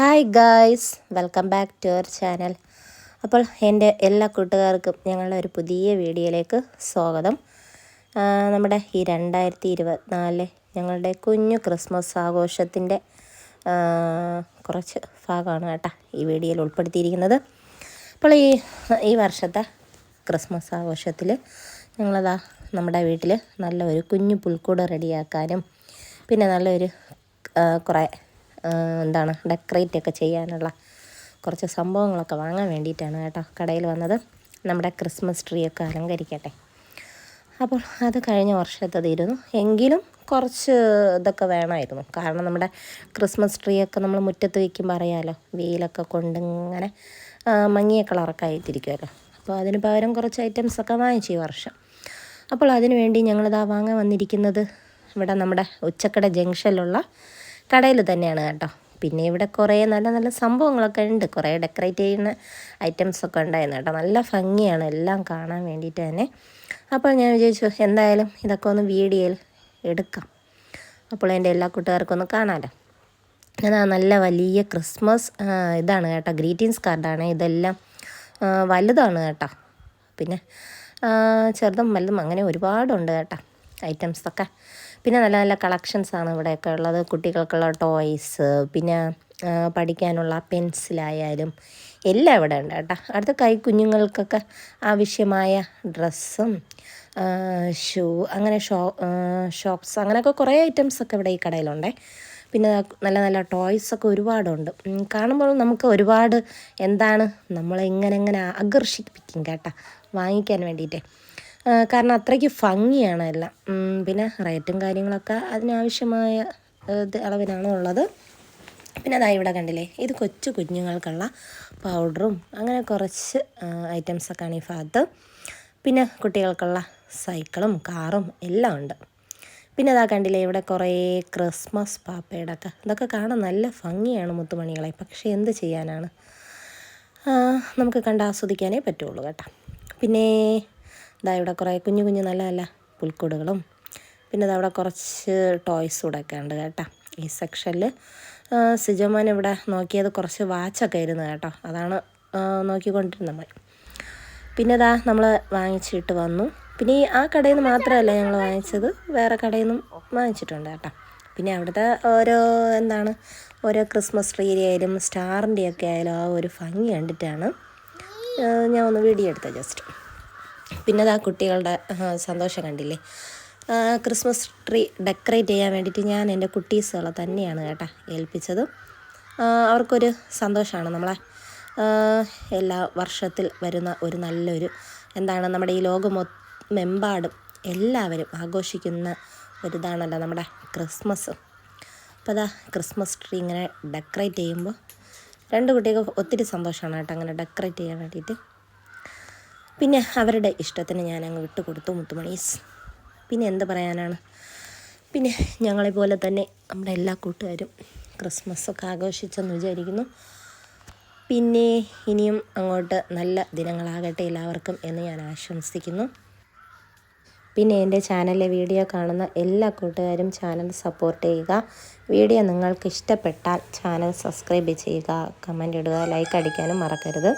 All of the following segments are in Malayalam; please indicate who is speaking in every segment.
Speaker 1: Hi guys welcome back to our channel അപ്പോൾ എന്റെ എല്ലാ കൂട്ടുകാർക്കും ഞങ്ങളുടെ ഒരു പുതിയ വീഡിയോയിലേക്ക് സ്വാഗതം. നമ്മുടെ ഈ രണ്ടായിരത്തി ഇരുപത്തിനാലിലെ ഞങ്ങളുടെ കുഞ്ഞു ക്രിസ്മസ് ആഘോഷത്തിന്റെ കുറച്ച് ഭാഗമാണ് കേട്ടോ ഈ വീഡിയോയിൽ ഉൾപ്പെടുത്തിയിരിക്കുന്നത്. അപ്പോൾ ഈ ഈ വർഷത്തെ ക്രിസ്മസ് ആഘോഷത്തിൽ ഞങ്ങളതാ നമ്മുടെ വീട്ടിൽ നല്ല ഒരു കുഞ്ഞു പുൽക്കൂട് റെഡിയാക്കാനും പിന്നെ നല്ലൊരു കുറേ എന്താണ് ഡെക്കറേറ്റ് ഒക്കെ ചെയ്യാനുള്ള കുറച്ച് സംഭവങ്ങളൊക്കെ വാങ്ങാൻ വേണ്ടിയിട്ടാണ് കേട്ടോ കടയിൽ വന്നത്. നമ്മുടെ ക്രിസ്മസ് ട്രീ ഒക്കെ അലങ്കരിക്കട്ടെ. അപ്പോൾ അത് കഴിഞ്ഞ വർഷത്തതിരുന്നു എങ്കിലും കുറച്ച് ഇതൊക്കെ വേണമായിരുന്നു. കാരണം നമ്മുടെ ക്രിസ്മസ് ട്രീ ഒക്കെ നമ്മൾ മുറ്റത്ത് വയ്ക്കുമ്പോൾ അറിയാമല്ലോ വെയിലൊക്കെ കൊണ്ട് ഇങ്ങനെ മങ്ങിയ കളറൊക്കെ ആയിത്തിരിക്കുമല്ലോ അപ്പോൾ അതിന് പകരം കുറച്ച് ഐറ്റംസൊക്കെ വാങ്ങിച്ചു ഈ വർഷം. അപ്പോൾ അതിനുവേണ്ടി ഞങ്ങളിതാ വാങ്ങാൻ വന്നിരിക്കുന്നത് ഇവിടെ നമ്മുടെ ഉച്ചക്കട ജംഗ്ഷനിലുള്ള കടയിൽ തന്നെയാണ് കേട്ടോ. പിന്നെ ഇവിടെ കുറേ നല്ല നല്ല സംഭവങ്ങളൊക്കെ ഉണ്ട്. കുറേ ഡെക്കറേറ്റ് ചെയ്യുന്ന ഐറ്റംസ് ഒക്കെ ഉണ്ടായിരുന്നു കേട്ടോ. നല്ല ഭംഗിയാണ് എല്ലാം കാണാൻ വേണ്ടിയിട്ട് തന്നെ. അപ്പോൾ ഞാൻ വിചാരിച്ചു എന്തായാലും ഇതൊക്കെ ഒന്ന് വീഡിയോയിൽ എടുക്കാം. അപ്പോൾ എന്റെ എല്ലാ കൂട്ടുകാർക്കും ഒന്ന് കാണാമല്ലോ അതാ നല്ല വലിയ ക്രിസ്മസ് ഇതാണ് കേട്ടോ. ഗ്രീറ്റിങ്സ് കാർഡാണ്. ഇതെല്ലാം വലുതാണ് കേട്ടോ. പിന്നെ ചെറുതും വലുതും അങ്ങനെ ഒരുപാടുണ്ട് കേട്ടോ. ഐറ്റംസൊക്കെ. പിന്നെ നല്ല നല്ല കളക്ഷൻസാണ് ഇവിടെയൊക്കെ ഉള്ളത്. കുട്ടികൾക്കുള്ള ടോയ്സ് പിന്നെ പഠിക്കാനുള്ള പെൻസിലായാലും എല്ലാം ഇവിടെ ഉണ്ട് കേട്ടോ. അടുത്ത കൈ കുഞ്ഞുങ്ങൾക്കൊക്കെ ആവശ്യമായ ഡ്രസ്സും ഷൂ അങ്ങനെ ഷോ ഷോപ്സ് അങ്ങനെയൊക്കെ കുറേ ഐറ്റംസൊക്കെ ഇവിടെ ഈ കടയിലുണ്ടേ. പിന്നെ നല്ല നല്ല ടോയ്സൊക്കെ ഒരുപാടുണ്ട്. കാണുമ്പോൾ നമുക്ക് ഒരുപാട് എന്താണ് നമ്മളെ എങ്ങനെ ആകർഷിപ്പിക്കും കേട്ടോ. വാങ്ങിക്കാൻ വേണ്ടിയിട്ട്. കാരണം അത്രയ്ക്ക് ഭംഗിയാണ് എല്ലാം. പിന്നെ റേറ്റും കാര്യങ്ങളൊക്കെ അതിനാവശ്യമായ അളവിനാണ് ഉള്ളത്. പിന്നെ അതാ ഇവിടെ കണ്ടില്ലേ ഇത് കൊച്ചു കുഞ്ഞുങ്ങൾക്കുള്ള പൗഡറും അങ്ങനെ കുറച്ച് ഐറ്റംസൊക്കെയാണ് ഈ ഭാഗത്ത്. പിന്നെ കുട്ടികൾക്കുള്ള സൈക്കിളും കാറും എല്ലാം ഉണ്ട്. പിന്നെ അതാ കണ്ടില്ലേ ഇവിടെ കുറേ ക്രിസ്മസ് പാപ്പയുടെ ഒക്കെ. ഇതൊക്കെ കാണാൻ നല്ല ഭംഗിയാണ് മുത്തുമണികളെ. പക്ഷേ എന്ത് ചെയ്യാനാണ്? നമുക്ക് കണ്ട് ആസ്വദിക്കാനേ പറ്റുള്ളൂ കേട്ടോ. പിന്നെ ഇതാ ഇവിടെ കുറേ കുഞ്ഞു കുഞ്ഞു നല്ല നല്ല പുൽക്കൂടുകളും. പിന്നെ ഇതാ അവിടെ കുറച്ച് ടോയ്സ് കൂടെ ഒക്കെ ഉണ്ട് കേട്ടോ. ഈ സെക്ഷനിൽ സിജോമാൻ ഇവിടെ നോക്കിയത് കുറച്ച് വാച്ചൊക്കെ ആയിരുന്നു കേട്ടോ. അതാണ് നോക്കിക്കൊണ്ടിരുന്ന നമ്മൾ. പിന്നെ ഇതാ നമ്മൾ വാങ്ങിച്ചിട്ട് വന്നു. പിന്നെ ഈ ആ കടയിൽ നിന്ന് മാത്രമല്ല ഞങ്ങൾ വാങ്ങിച്ചത് വേറെ കടയിൽ നിന്നും വാങ്ങിച്ചിട്ടുണ്ട് കേട്ടോ. പിന്നെ അവിടുത്തെ ഓരോ എന്താണ് ഓരോ ക്രിസ്മസ് ട്രീ ആയാലും സ്റ്റാറിന്റെ ഒക്കെ ആയാലും ആ ഒരു ഭംഗി കണ്ടിട്ടാണ് ഞാൻ ഒന്ന് വീഡിയോ എടുത്തത് ജസ്റ്റ് പിന്നെ ആ കുട്ടികളുടെ സന്തോഷം കണ്ടില്ലേ? ക്രിസ്മസ് ട്രീ ഡെക്കറേറ്റ് ചെയ്യാൻ വേണ്ടിയിട്ട് ഞാൻ എന്റെ കുട്ടീസുകളെ തന്നെയാണ് കേട്ടോ ഏൽപ്പിച്ചത്. അവർക്കൊരു സന്തോഷമാണ് നമ്മളെ. എല്ലാ വർഷത്തിൽ വരുന്ന ഒരു നല്ലൊരു എന്താണ് നമ്മുടെ ഈ ലോകമൊമെമ്പാടും എല്ലാവരും ആഘോഷിക്കുന്ന ഒരിതാണല്ലോ നമ്മുടെ ക്രിസ്മസ്. അപ്പോൾ അതാ ക്രിസ്മസ് ട്രീ ഇങ്ങനെ ഡെക്കറേറ്റ് ചെയ്യുമ്പോൾ രണ്ട് കുട്ടികൾക്ക് ഒത്തിരി സന്തോഷമാണ് കേട്ടോ അങ്ങനെ ഡെക്കറേറ്റ് ചെയ്യാൻ വേണ്ടിയിട്ട്. പിന്നെ അവരുടെ ഇഷ്ടത്തിന് ഞാൻ അങ്ങ് വിട്ടുകൊടുത്തു മുത്തുമണീസ് പിന്നെ എന്ത് പറയാനാണ്? പിന്നെ ഞങ്ങളെപ്പോലെ തന്നെ നമ്മുടെ എല്ലാ കൂട്ടുകാരും ക്രിസ്മസൊക്കെ ആഘോഷിച്ചെന്ന് വിചാരിക്കുന്നു. പിന്നെ ഇനിയും അങ്ങോട്ട് നല്ല ദിനങ്ങളാകട്ടെ എല്ലാവർക്കും എന്ന് ഞാൻ ആശംസിക്കുന്നു. പിന്നെ എന്റെ ചാനലിലെ വീഡിയോ കാണുന്ന എല്ലാ കൂട്ടുകാരും ചാനൽ സപ്പോർട്ട് ചെയ്യുക. വീഡിയോ നിങ്ങൾക്ക് ഇഷ്ടപ്പെട്ടാൽ ചാനൽ സബ്സ്ക്രൈബ് ചെയ്യുക കമന്റ് ഇടുക ലൈക്ക് അടിക്കാനും മറക്കരുത്.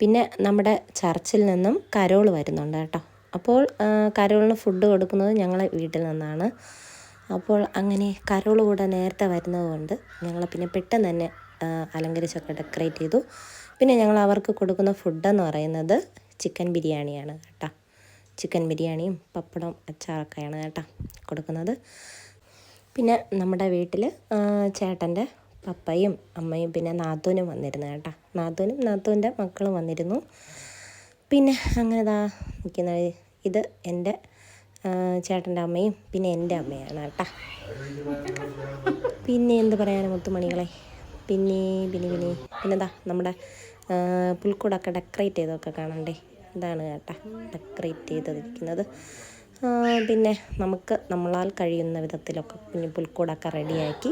Speaker 1: പിന്നെ നമ്മുടെ ചർച്ചിൽ നിന്നും കരോൾ വരുന്നുണ്ട് കേട്ടോ. അപ്പോൾ കരോളിന് ഫുഡ് കൊടുക്കുന്നത് ഞങ്ങളെ വീട്ടിൽ നിന്നാണ്. അപ്പോൾ അങ്ങനെ കരോൾ കൂടെ നേരത്തെ വരുന്നതുകൊണ്ട് ഞങ്ങൾ പിന്നെ പെട്ടെന്ന് തന്നെ അലങ്കരിച്ചൊക്കെ ഡെക്കറേറ്റ് ചെയ്തു. പിന്നെ ഞങ്ങൾ അവർക്ക് കൊടുക്കുന്ന ഫുഡെന്ന് പറയുന്നത് ചിക്കൻ ബിരിയാണിയാണ് കേട്ടോ. ചിക്കൻ ബിരിയാണിയും പപ്പടവും അച്ചാറൊക്കെയാണ് കേട്ടോ കൊടുക്കുന്നത്. പിന്നെ നമ്മുടെ വീട്ടിൽ ചേട്ടന്റെ പപ്പയും അമ്മയും പിന്നെ നാത്തൂനും വന്നിരുന്നു കേട്ടോ. നാത്തൂനും നാത്തൂന്റെ മക്കളും വന്നിരുന്നു. പിന്നെ അങ്ങനെ ഇതാ നിൽക്കുന്ന ഇത് എന്റെ ചേട്ടന്റെ അമ്മയും പിന്നെ എന്റെ അമ്മയാണ് കേട്ടോ. പിന്നെ എന്ത് പറയാനും മുത്തുമണികളെ? പിന്നെ പിന്നെ പിന്നെ. പിന്നെന്താ നമ്മുടെ പുൽക്കൂടൊക്കെ ഡെക്കറേറ്റ് ചെയ്തൊക്കെ കാണണ്ടേ? ഇതാണ് കേട്ടോ ഡെക്കറേറ്റ് ചെയ്തിരിക്കുന്നത് പിന്നെ നമുക്ക് നമ്മളാൽ കഴിയുന്ന വിധത്തിലൊക്കെ കുഞ്ഞു പുൽക്കൂടൊക്കെ റെഡിയാക്കി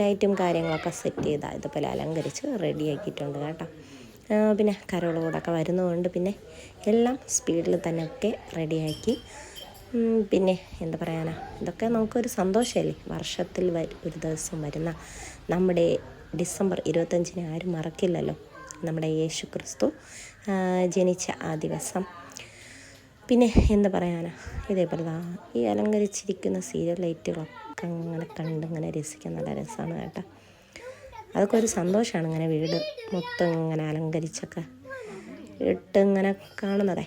Speaker 1: ലൈറ്റും കാര്യങ്ങളൊക്കെ സെറ്റ് ചെയ്ത് ഇതുപോലെ അലങ്കരിച്ച് റെഡിയാക്കിയിട്ടുണ്ട് കേട്ടോ. പിന്നെ കരോൾ കൂടൊക്കെ വരുന്നതുകൊണ്ട് പിന്നെ എല്ലാം സ്പീഡിൽ തന്നെ ഒക്കെ റെഡിയാക്കി. പിന്നെ എന്താ പറയാനാ ഇതൊക്കെ നമുക്കൊരു സന്തോഷമല്ലേ? വർഷത്തിൽ ഒരു ദിവസം വരുന്ന നമ്മുടെ ഡിസംബർ ഇരുപത്തഞ്ചിന് ആരും മറക്കില്ലല്ലോ. നമ്മുടെ യേശു ക്രിസ്തു ജനിച്ച ആ ദിവസം. പിന്നെ എന്താ പറയാനാ? ഇതേപോലെ ഈ അലങ്കരിച്ചിരിക്കുന്ന സീരിയൽ ലൈറ്റുകളൊക്കെ അങ്ങനെ കണ്ട് ഇങ്ങനെ രസിക്കാൻ നല്ല രസമാണ് കേട്ടോ. അതൊക്കെ ഒരു സന്തോഷമാണ് ഇങ്ങനെ വീട് മൊത്തം ഇങ്ങനെ അലങ്കരിച്ചൊക്കെ ഇട്ട് ഇങ്ങനെ കാണുന്നതേ.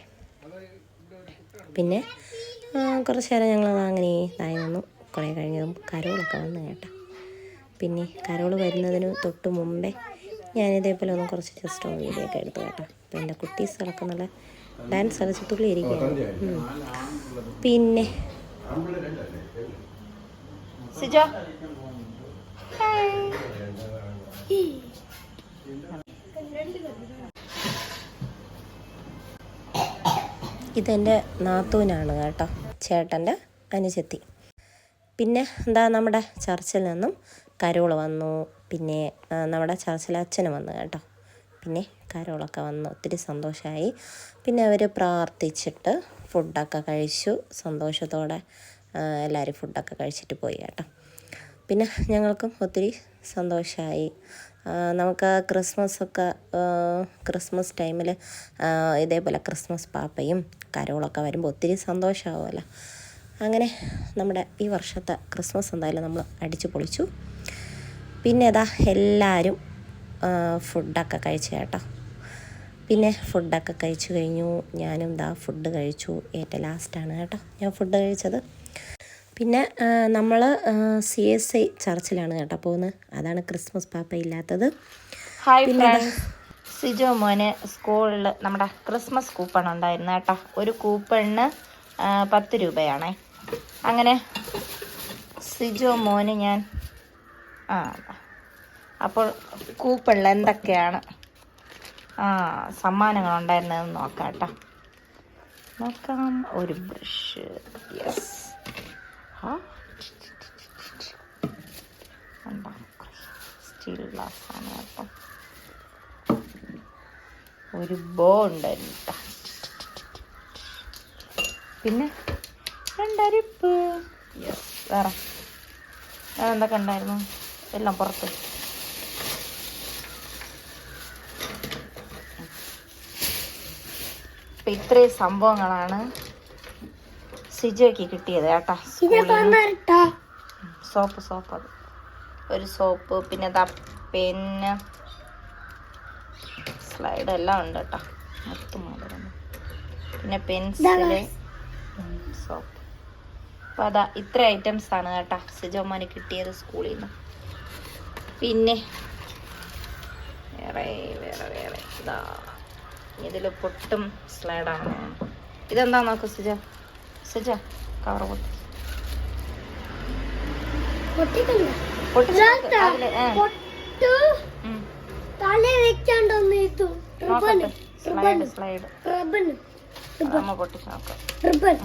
Speaker 1: പിന്നെ കുറച്ച് നേരം ഞങ്ങൾ അങ്ങനെ ഇതായി നിന്നു. കുറേ കഴിഞ്ഞതും കരോളൊക്കെ വന്നു കേട്ടോ. പിന്നെ കരോൾ വരുന്നതിന് തൊട്ട് മുമ്പേ ഞാനിതേപോലെ ഒന്ന് കുറച്ച് ജസ്റ്റ് വീഡിയോ ഒക്കെ എടുത്തു കേട്ടോ. അപ്പോൾ എന്റെ കുട്ടീസുകളൊക്കെ നല്ല ഡാൻസ് കളിച്ച് തുള്ളി ഇരിക്കുകയാണ് പിന്നെ. സിജോ. ഇതെന്റെ നാത്തൂനാണ് കേട്ടോ. ചേട്ടന്റെ അനുജത്തി. പിന്നെ എന്താ നമ്മുടെ ചർച്ചിൽ നിന്നും കരോൾ വന്നു. പിന്നെ നമ്മുടെ ചർച്ചിൽ അച്ഛന് വന്നു കേട്ടോ. പിന്നെ കരോളൊക്കെ വന്ന് ഒത്തിരി സന്തോഷമായി പിന്നെ അവർ പ്രാർത്ഥിച്ചിട്ട് ഫുഡൊക്കെ കഴിച്ചു. സന്തോഷത്തോടെ എല്ലാവരും ഫുഡൊക്കെ കഴിച്ചിട്ട് പോയി കേട്ടോ. പിന്നെ ഞങ്ങൾക്കും ഒത്തിരി സന്തോഷമായി നമുക്ക് ക്രിസ്മസ് ഒക്കെ ക്രിസ്മസ് ടൈമിൽ ഇതേപോലെ ക്രിസ്മസ് പാപ്പയും കരോളൊക്കെ വരുമ്പോൾ ഒത്തിരി സന്തോഷമാവുമല്ലോ അങ്ങനെ നമ്മുടെ ഈ വർഷത്തെ ക്രിസ്മസ് എന്തായാലും നമ്മൾ അടിച്ചു പൊളിച്ചു. പിന്നെ ഇതാ എല്ലാവരും ഫുഡൊക്കെ കഴിച്ചു കേട്ടോ. പിന്നെ ഫുഡൊക്കെ കഴിച്ചു കഴിഞ്ഞു. ഞാനും ദാ ഫുഡ് കഴിച്ചു. ഏറ്റവും ലാസ്റ്റാണ് കേട്ടോ ഞാൻ ഫുഡ് കഴിച്ചത്. പിന്നെ നമ്മൾ സി എസ് ഐ ചർച്ചിലാണ് കേട്ടോ പോകുന്നത്. അതാണ് ക്രിസ്മസ് പാപ്പ ഇല്ലാത്തത്.
Speaker 2: സിജോ മോന് സ്കൂളിൽ നമ്മുടെ ക്രിസ്മസ് കൂപ്പൺ ഉണ്ടായിരുന്നു കേട്ടോ. ഒരു കൂപ്പണിന് പത്ത് രൂപയാണേ. അങ്ങനെ സിജോ മോന് ഞാൻ ആ അപ്പോൾ കൂപ്പണിൽ എന്തൊക്കെയാണ്? ആ സമ്മാനങ്ങൾ ഉണ്ടായിരുന്നതെന്ന് നോക്കാം. കേട്ടോ നോക്കാം ഒരു ബ്രഷ് യെസ് സ്റ്റീൽ ഗ്ലാസ് ആണ് കേട്ടോ. ഒരു ബോ ഉണ്ടായിരുന്നു. പിന്നെ രണ്ടരിപ്പ്. യെസ് വേറെ. വേറെ എന്തൊക്കെ ഉണ്ടായിരുന്നു? എല്ലാം പുറത്ത്. അപ്പൊ ഇത്രയും സംഭവങ്ങളാണ് സിജോയ്ക്ക് കിട്ടിയത് കേട്ടാ സോപ്പ് സോപ്പ് അത്. ഒരു സോപ്പ് പിന്നെ ദാ പെന്ന് സ്ലൈഡ് എല്ലാം ഉണ്ട് കേട്ടോ. മൊത്തം മുതലാണ് പിന്നെ പെൻസിൽ സോപ്പ്. അപ്പോൾ അതാ ഇത്ര ഐറ്റംസ് ആണ് കേട്ടോ സിജോമാന് കിട്ടിയത് സ്കൂളിൽ നിന്ന്. പിന്നെ വേറെ വേറെ വേറെ ഇതാ. ഇതിൽ പൊട്ടും സ്ലൈഡാണ്. ഇതെന്താ നോക്ക് സുജ? സുജ കവർ പൊട്ടി. പൊട്ടിച്ചു നോക്ക്. അതിൽ, ഏ. ഉം.
Speaker 3: തല വെച്ചാണ്ടൊന്ന് ഇത്
Speaker 2: നോക്കട്ടെ സ്ലൈഡ് സ്ലൈഡ്
Speaker 3: റിബൺ
Speaker 2: അമ്മ പൊട്ടിച്ച് നോക്കാം
Speaker 3: റിബൺ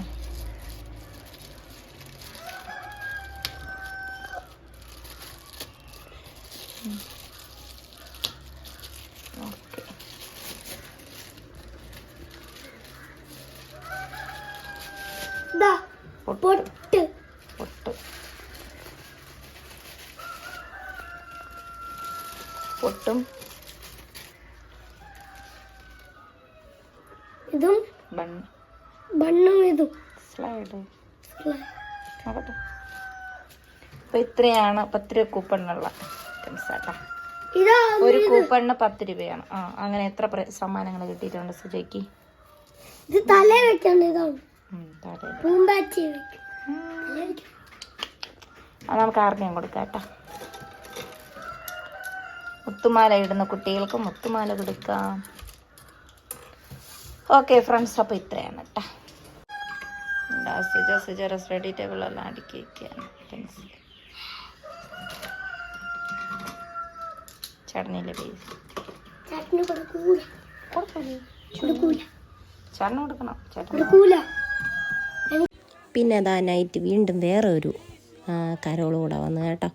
Speaker 2: ഓക്കെ
Speaker 3: ദാ
Speaker 2: പൊട്ട്
Speaker 3: പൊട്ട്
Speaker 2: പൊട്ട് പൊട്ടും.
Speaker 3: ഇതും ബണ്ണും ഇതും.
Speaker 2: സ്ലൈഡ്. നോക്കട്ടെ അപ്പൊ ഇത്രയാണ് പത്ത് രൂപ കൂപ്പണിനുള്ള ഐറ്റംസ് കേട്ടോ
Speaker 3: ഇതാ
Speaker 2: ഒരു കൂപ്പണിന് പത്ത് രൂപയാണ്. ആ അങ്ങനെ എത്ര സമ്മാനങ്ങൾ കിട്ടിയിട്ടുണ്ട് സുജയ്ക്ക്?
Speaker 3: ഇത് തല.
Speaker 2: അത് നമുക്ക് ആർക്കും കൊടുക്കാം കേട്ടോ. മുത്തുമാല ഇടുന്ന കുട്ടികൾക്ക് മുത്തുമാല കൊടുക്കാം. ഓക്കെ ഫ്രണ്ട്സ് അപ്പോൾ ഇത്രയാണ് കേട്ടോ സിജ സിജ റെഡി ടേബിളെല്ലാം അടുക്കി വയ്ക്കുകയാണ് പെൻസിൽ ചടനിലെ പേര്
Speaker 3: ചേട്ടന് കൊടുക്കൂല. കൊടുക്കൂല.
Speaker 2: ചേട്ടന് കൊടുക്കണം. ചേട്ടൻ
Speaker 3: കൊടുക്കൂല.
Speaker 1: പിന്നെ അതാ നൈറ്റ് വീണ്ടും വേറെ ഒരു കരോൾ കൂടെ വന്നു കേട്ടോ.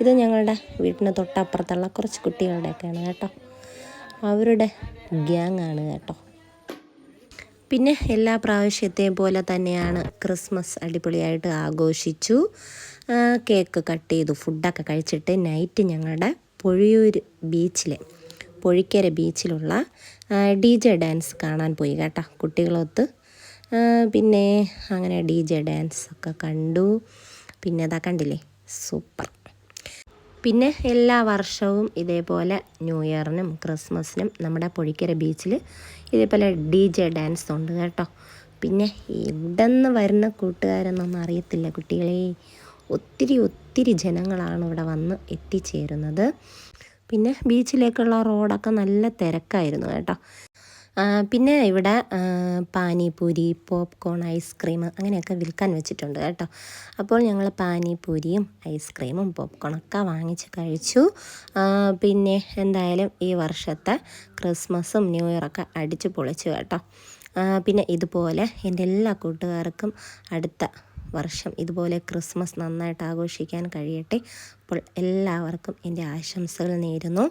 Speaker 1: ഇത് ഞങ്ങളുടെ വീട്ടിന് തൊട്ടപ്പുറത്തുള്ള കുറച്ച് കുട്ടികളുടെയൊക്കെയാണ് കേട്ടോ. അവരുടെ ഗ്യാങ് ആണ് കേട്ടോ. പിന്നെ എല്ലാ പ്രാവശ്യത്തെയും പോലെ തന്നെയാണ് ക്രിസ്മസ് അടിപൊളിയായിട്ട് ആഘോഷിച്ചു. കേക്ക് കട്ട് ചെയ്തു ഫുഡൊക്കെ കഴിച്ചിട്ട് നൈറ്റ് ഞങ്ങളുടെ പൊഴിയൂർ ബീച്ചിലെ പൊഴിക്കര ബീച്ചിലുള്ള ഡി ജെ ഡാൻസ് കാണാൻ പോയി കേട്ടോ കുട്ടികളൊത്ത്. പിന്നെ അങ്ങനെ ഡി ജെ ഡാൻസ് ഒക്കെ കണ്ടു. പിന്നെ അതാ കണ്ടില്ലേ? സൂപ്പർ. പിന്നെ എല്ലാ വർഷവും ഇതേപോലെ ന്യൂ ഇയറിനും ക്രിസ്മസിനും നമ്മുടെ പൊഴിക്കര ബീച്ചിൽ ഇതേപോലെ ഡി ജെ ഡാൻസ് ഉണ്ട് കേട്ടോ. പിന്നെ എവിടെന്ന് വരുന്ന കൂട്ടുകാരെന്നൊന്നും അറിയത്തില്ല കുട്ടികളെ. ഒത്തിരി ഒത്തിരി ജനങ്ങളാണ് ഇവിടെ വന്ന് എത്തിച്ചേരുന്നത്. പിന്നെ ബീച്ചിലേക്കുള്ള റോഡൊക്കെ നല്ല തിരക്കായിരുന്നു കേട്ടോ. പിന്നെ ഇവിടെ പാനിപൂരി പോപ്കോൺ ഐസ്ക്രീം അങ്ങനെയൊക്കെ വിൽക്കാൻ വെച്ചിട്ടുണ്ട് കേട്ടോ. അപ്പോൾ ഞങ്ങൾ പാനിപൂരിയും ഐസ്ക്രീമും പോപ്കോണൊക്കെ വാങ്ങിച്ച് കഴിച്ചു. പിന്നെ എന്തായാലും ഈ വർഷത്തെ ക്രിസ്മസും ന്യൂ ഇയറൊക്കെ അടിച്ചു പൊളിച്ചു കേട്ടോ. പിന്നെ ഇതുപോലെ എന്റെ എല്ലാ കൂട്ടുകാർക്കും അടുത്ത വർഷം ഇതുപോലെ ക്രിസ്മസ് നന്നായിട്ട് ആഘോഷിക്കാൻ കഴിയട്ടെ. അപ്പോൾ എല്ലാവർക്കും എന്റെ ആശംസകൾ നേരുന്നു.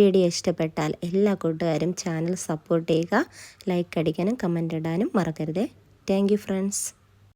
Speaker 1: വീഡിയോ ഇഷ്ടപ്പെട്ടാൽ എല്ലാ കൂട്ടുകാരും ചാനൽ സപ്പോർട്ട് ചെയ്യുക. ലൈക്ക് അടിക്കാനും കമന്റ് ഇടാനും മറക്കരുത്. Thank friends.